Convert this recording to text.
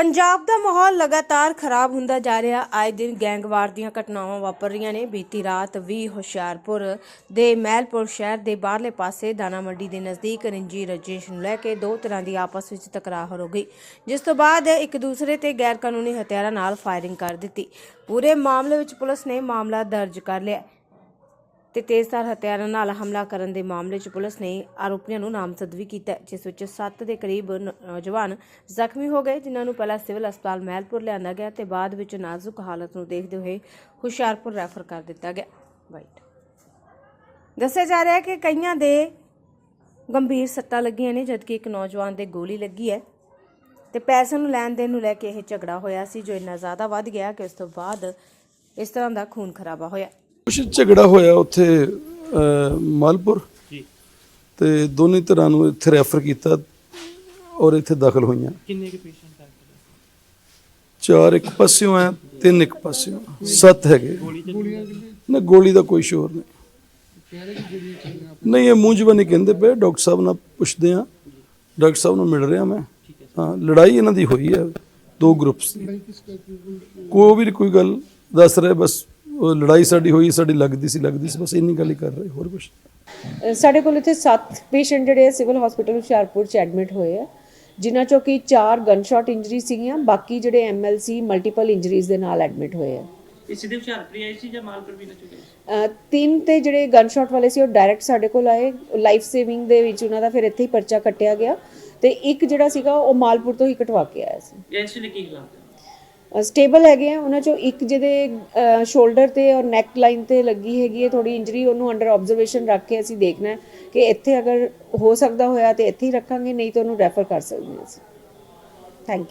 ਪੰਜਾਬ ਦਾ ਮਾਹੌਲ ਲਗਾਤਾਰ ਖਰਾਬ ਹੁੰਦਾ ਜਾ ਰਿਹਾ। ਆਏ ਦਿਨ ਗੈਂਗਵਾਰ ਦੀਆਂ ਘਟਨਾਵਾਂ ਵਾਪਰ ਰਹੀਆਂ ਨੇ। ਬੀਤੀ ਰਾਤ ਵੀ ਹੁਸ਼ਿਆਰਪੁਰ ਦੇ ਮਹਿਲਪੁਰ ਸ਼ਹਿਰ ਦੇ ਬਾਹਰਲੇ ਪਾਸੇ ਦਾਣਾ ਮੰਡੀ ਦੇ ਨਜ਼ਦੀਕ ਰੰਜੀ ਰਜੇਸ਼ ਨੂੰ ਲੈ ਕੇ ਦੋ ਤਰ੍ਹਾਂ ਦੀ ਆਪਸ ਵਿੱਚ ਤਕਰਾਰ ਹੋ ਗਈ। ਜਿਸ ਤੋਂ ਬਾਅਦ ਇੱਕ ਦੂਸਰੇ ਤੇ ਗੈਰ ਕਾਨੂੰਨੀ ਹਥਿਆਰਾਂ ਨਾਲ ਫਾਇਰਿੰਗ ਕਰ ਦਿੱਤੀ। ਪੂਰੇ ਮਾਮਲੇ ਵਿੱਚ ਪੁਲਿਸ ਨੇ ਮਾਮਲਾ ਦਰਜ ਕਰ ਲਿਆ ਤੇ ਤੇਜ਼ਧਾਰ ਹਥਿਆਰਾਂ ਨਾਲ ਹਮਲਾ ਕਰਨ ਦੇ ਮਾਮਲੇ 'ਚ ਪੁਲਿਸ ਨੇ ਆਰੋਪੀਆਂ ਨੂੰ ਨਾਮਜ਼ਦ ਵੀ ਕੀਤਾ ਜਿਸ ਵਿੱਚ 7 ਦੇ ਕਰੀਬ ਨੌਜਵਾਨ ਜ਼ਖਮੀ ਹੋ ਗਏ, ਜਿਨ੍ਹਾਂ ਨੂੰ ਪਹਿਲਾਂ ਸਿਵਲ ਹਸਪਤਾਲ ਮਹਿਲਪੁਰ ਲਿਆਂਦਾ ਗਿਆ ਤੇ ਬਾਅਦ ਵਿੱਚ ਨਾਜ਼ੁਕ ਹਾਲਤ ਨੂੰ ਦੇਖਦੇ ਹੋਏ ਹੁਸ਼ਿਆਰਪੁਰ ਰੈਫਰ ਕਰ ਦਿੱਤਾ ਗਿਆ। ਵਾਈਟ ਦੱਸਿਆ ਜਾ ਰਿਹਾ ਹੈ ਕਿ ਕਈਆਂ ਦੇ ਗੰਭੀਰ ਸੱਟਾਂ ਲੱਗੀਆਂ ਨੇ, ਜਦਕਿ ਇੱਕ ਨੌਜਵਾਨ ਦੇ ਗੋਲੀ ਲੱਗੀ ਹੈ ਤੇ ਪੈਸੇ ਨੂੰ ਲੈਣ ਦੇਣ ਨੂੰ ਲੈ ਕੇ ਇਹ ਝਗੜਾ ਹੋਇਆ ਸੀ, ਜੋ ਇੰਨਾ ਜ਼ਿਆਦਾ ਵੱਧ ਗਿਆ ਕਿ ਉਸ ਤੋਂ ਬਾਅਦ ਇਸ ਤਰ੍ਹਾਂ ਦਾ ਖੂਨ ਖਰਾਬਾ ਹੋਇਆ। ਕੁਛ ਝਗੜਾ ਹੋਇਆ ਉੱਥੇ ਮਾਲਪੁਰ। ਜੀ। ਤੇ ਦੋਨੇ ਤਰ੍ਹਾਂ ਨੂੰ ਇੱਥੇ ਰੈਫਰ ਕੀਤਾ ਔਰ ਇੱਥੇ ਦਾਖਲ ਹੋਈਆਂ। ਕਿੰਨੇ ਕੁ ਪੇਸ਼ੈਂਟ ਆ ਚਾਰ ਇੱਕ ਪਾਸਿਓਂ ਆ ਤਿੰਨ ਇੱਕ ਪਾਸਿਓਂ। ਸੱਤ ਹੈਗੇ। ਨਾ ਗੋਲੀ ਦਾ ਕੋਈ ਸ਼ੋਰ ਨਹੀਂ। ਨਹੀਂ ਇਹ ਮੂੰਹ ਜਵਾਨੀ ਕਹਿੰਦੇ ਪਏ ਡਾਕਟਰ ਸਾਹਿਬ ਨਾਲ ਪੁੱਛਦੇ ਆ ਡਾਕਟਰ ਸਾਹਿਬ ਨੂੰ ਮਿਲ ਰਿਹਾ ਮੈਂ। ਹਾਂ। ਲੜਾਈ ਇਹਨਾਂ ਦੀ ਹੋਈ ਹੈ ਦੋ ਗਰੁੱਪਸ ਦੀ। ਕੋਈ ਵੀ ਕੋਈ ਗੱਲ ਦੱਸ ਰਹੇ ਬਸ ਉਹ ਲੜਾਈ ਸਾਡੀ ਹੋਈ ਸਾਡੀ ਲੱਗਦੀ ਸੀ ਲੱਗਦੀ ਸੀ ਬਸ ਇੰਨੀ ਗੱਲ ਹੀ ਕਰ ਰਹੇ ਹੋਰ ਕੁਝ ਸਾਡੇ ਕੋਲ ਇੱਥੇ 7 ਪੇਸ਼ੈਂਟ ਜਿਹੜੇ ਆ ਸਿਵਲ ਹਸਪੀਟਲ ਹੁਸ਼ਿਆਰਪੁਰ ਚ ਐਡਮਿਟ ਹੋਏ ਆ ਜਿਨ੍ਹਾਂ ਚੋਂ ਕਿ 4 ਗਨਸ਼ਾਟ ਇੰਜਰੀ ਸੀਗੀਆਂ ਬਾਕੀ ਜਿਹੜੇ ਐਮਐਲਸੀ ਮਲਟੀਪਲ ਇੰਜਰੀਜ਼ ਦੇ ਨਾਲ ਐਡਮਿਟ ਹੋਏ ਆ। ਇਹ ਸਿੱਧੇ ਹੁਸ਼ਿਆਰਪੁਰ ਆਏ ਸੀ ਜਾਂ ਮਾਲਪੁਰ ਵੀ ਨਾ ਚੁੱਕੇ ਅ, ਤਿੰਨ ਤੇ ਜਿਹੜੇ ਗਨਸ਼ਾਟ ਵਾਲੇ ਸੀ ਉਹ ਡਾਇਰੈਕਟ ਸਾਡੇ ਕੋਲ ਆਏ ਲਾਈਫ ਸੇਵਿੰਗ ਦੇ ਵਿੱਚ ਉਹਨਾਂ ਦਾ ਫਿਰ ਇੱਥੇ ਹੀ ਪਰਚਾ ਕੱਟਿਆ ਗਿਆ ਤੇ ਇੱਕ ਜਿਹੜਾ ਸੀਗਾ ਉਹ ਮਾਲਪੁਰ ਤੋਂ ਹੀ ਕਟਵਾ ਕੇ ਆਇਆ ਸੀ। ਇਹ ਐਕਚੁਅਲੀ ਕੀ ਹਾਲਾਤ ਹੈ ਸਟੇਬਲ ਹੈਗੇ ਆ, ਉਹਨਾਂ ਚੋਂ ਇੱਕ ਜਿਹਦੇ ਸ਼ੋਲਡਰ ਤੇ ਔਰ ਨੈਕ ਲਾਈਨ ਤੇ ਲੱਗੀ ਹੈਗੀ ਹੈ ਥੋੜੀ ਇੰਜਰੀ ਉਹਨੂੰ ਅੰਡਰ ਆਬਜ਼ਰਵੇਸ਼ਨ ਰੱਖ ਕੇ ਅਸੀਂ ਦੇਖਣਾ ਕਿ ਇੱਥੇ ਅਗਰ ਹੋ ਸਕਦਾ ਹੋਇਆ ਤੇ ਇੱਥੇ ਹੀ ਰੱਖਾਂਗੇ, ਨਹੀਂ ਤਾਂ ਉਹਨੂੰ ਰੈਫਰ ਕਰ ਸਕਦੇ ਹਾਂ ਅਸੀਂ। Thank you